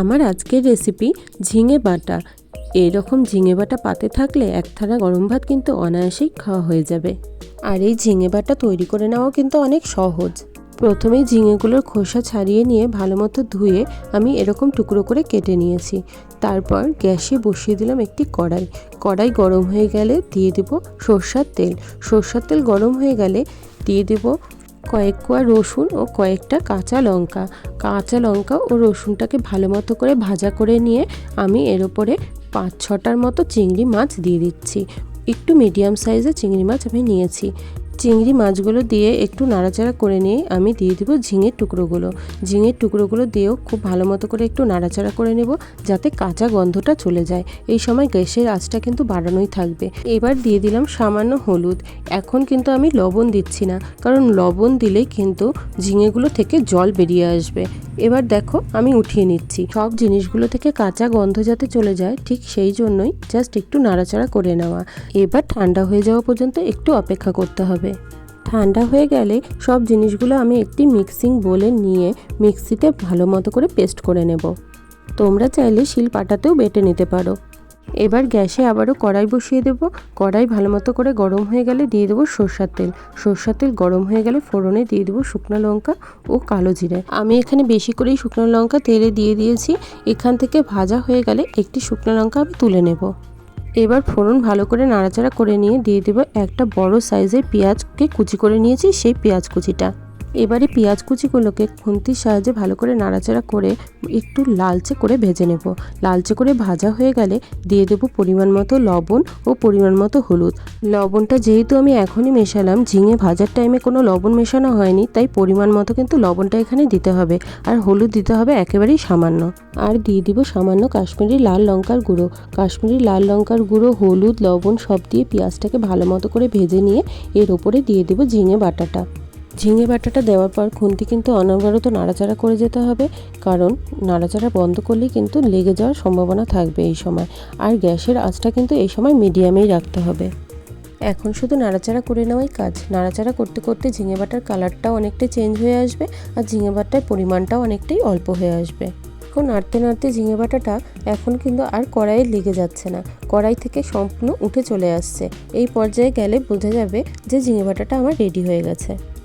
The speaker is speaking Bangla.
আমার আজকের রেসিপি ঝিঙে বাটা। এরকম ঝিঙে বাটা পাতে থাকলে এক থালা গরম ভাত কিন্তু অনায়াসেই খাওয়া হয়ে যাবে। আর এই ঝিঙে বাটা তৈরি করে নেওয়া কিন্তু অনেক সহজ। প্রথমেই ঝিঙেগুলোর খোসা ছাড়িয়ে নিয়ে ভালো মতো ধুয়ে আমি এরকম টুকরো করে কেটে নিয়েছি। তারপর গ্যাসে বসিয়ে দিলাম একটি কড়াই। কড়াই গরম হয়ে গেলে দিয়ে দেব সর্ষার তেল। সর্ষার তেল গরম হয়ে গেলে দিয়ে দেব কয়েক কোয়া রসুন ও কয়েকটা কাঁচা লঙ্কা। কাঁচা লঙ্কা ও রসুনটাকে ভালো মতো করে ভাজা করে নিয়ে আমি এর ওপরে পাঁচ ছটার মতো চিংড়ি মাছ দিয়ে দিচ্ছি। একটু মিডিয়াম সাইজের চিংড়ি মাছ আমি নিয়েছি। চিংড়ি মাছগুলো দিয়ে একটু নাড়াচাড়া করে নিয়ে আমি দিয়ে দেবো ঝিঙের টুকরোগুলো। ঝিঙের টুকরোগুলো দিয়েও খুব ভালো মতো করে একটু নাড়াচাড়া করে নেব যাতে কাঁচা গন্ধটা চলে যায়। এই সময় গ্যাসের আঁচটা কিন্তু বাড়ানোই থাকবে। এবার দিয়ে দিলাম সামান্য হলুদ। এখন কিন্তু আমি লবণ দিচ্ছি না, কারণ লবণ দিলেই কিন্তু ঝিঙেগুলো থেকে জল বেরিয়ে আসবে। এবার দেখো, আমি উঠিয়ে নিচ্ছি। সব জিনিসগুলো থেকে কাঁচা গন্ধ যাতে চলে যায়, ঠিক সেই জন্যই জাস্ট একটু নাড়াচাড়া করে নেওয়া। এবার ঠান্ডা হয়ে যাওয়া পর্যন্ত একটু অপেক্ষা করতে হবে। ঠান্ডা হয়ে গেলে সব জিনিসগুলো আমি একটি মিক্সিং বলে নিয়ে মিক্সিতে ভালো মতো করে পেস্ট করে নেব। তোমরা চাইলে শিল পাটাতেও বেটে নিতে পারো। এবার গ্যাসে আবারও কড়াই বসিয়ে দেব। কড়াই ভালো মতো করে গরম হয়ে গেলে দিয়ে দেবো সর্ষার তেল। সর্ষার তেল গরম হয়ে গেলে ফোড়নে দিয়ে দেবো শুকনো লঙ্কা ও কালো জিরে। আমি এখানে বেশি করেই শুকনো লঙ্কা তেলে দিয়ে দিয়েছি। এখান থেকে ভাজা হয়ে গেলে একটি শুকনো লঙ্কা আমি তুলে নেব। এবার ফোড়ন ভালো করে নাড়াচাড়া করে নিয়ে দিয়ে দেবো একটা বড় সাইজের পেঁয়াজকে কুচি করে নিয়েছি সেই পেঁয়াজ কুচিটা। এবারে পেঁয়াজ কুচিগুলোকে খুন্তির সাহায্যে ভালো করে নাড়াচাড়া করে একটু লালচে করে ভেজে নেব। লালচে করে ভাজা হয়ে গেলে দিয়ে দেব পরিমাণ মতো লবণ ও পরিমাণ মতো হলুদ। লবণটা যেহেতু আমি এখনই মেশালাম, ঝিঙে ভাজার টাইমে কোনো লবণ মেশানো হয়নি, তাই পরিমাণ মতো কিন্তু লবণটা এখানে দিতে হবে। আর হলুদ দিতে হবে একেবারেই সামান্য। আর দিয়ে দিব সামান্য কাশ্মীরি লাল লঙ্কার গুঁড়ো। কাশ্মীরি লাল লঙ্কার গুঁড়ো, হলুদ, লবণ সব দিয়ে পেঁয়াজটাকে ভালো মতো করে ভেজে নিয়ে এর ওপরে দিয়ে দেবো ঝিঙে বাটাটা। ঝিঙে বাটাটা দেওয়ার পর খুন্তি কিন্তু অনবরত নাড়াচাড়া করে যেতে হবে। কারণ নাড়াচাড়া বন্ধ করলেই কিন্তু লেগে যাওয়ার সম্ভাবনা থাকবে এই সময়। আর গ্যাসের আঁচটা কিন্তু এই সময় মিডিয়ামেই রাখতে হবে। এখন শুধু নাড়াচাড়া করে নেওয়াই কাজ। নাড়াচাড়া করতে করতে ঝিঙে বাটার কালারটাও অনেকটাই চেঞ্জ হয়ে আসবে আর ঝিঙে বাটার পরিমাণটাও অনেকটাই অল্প হয়ে আসবে। এখন নাড়তে নাড়তে ঝিঙে বাটাটা এখন কিন্তু আর কড়াইয়ে লেগে যাচ্ছে না। কড়াই থেকে সম্পূর্ণ উঠে চলে আসছে। এই পর্যায়ে গেলে বোঝা যাবে যে ঝিঙে বাটাটা আমার রেডি হয়ে গেছে।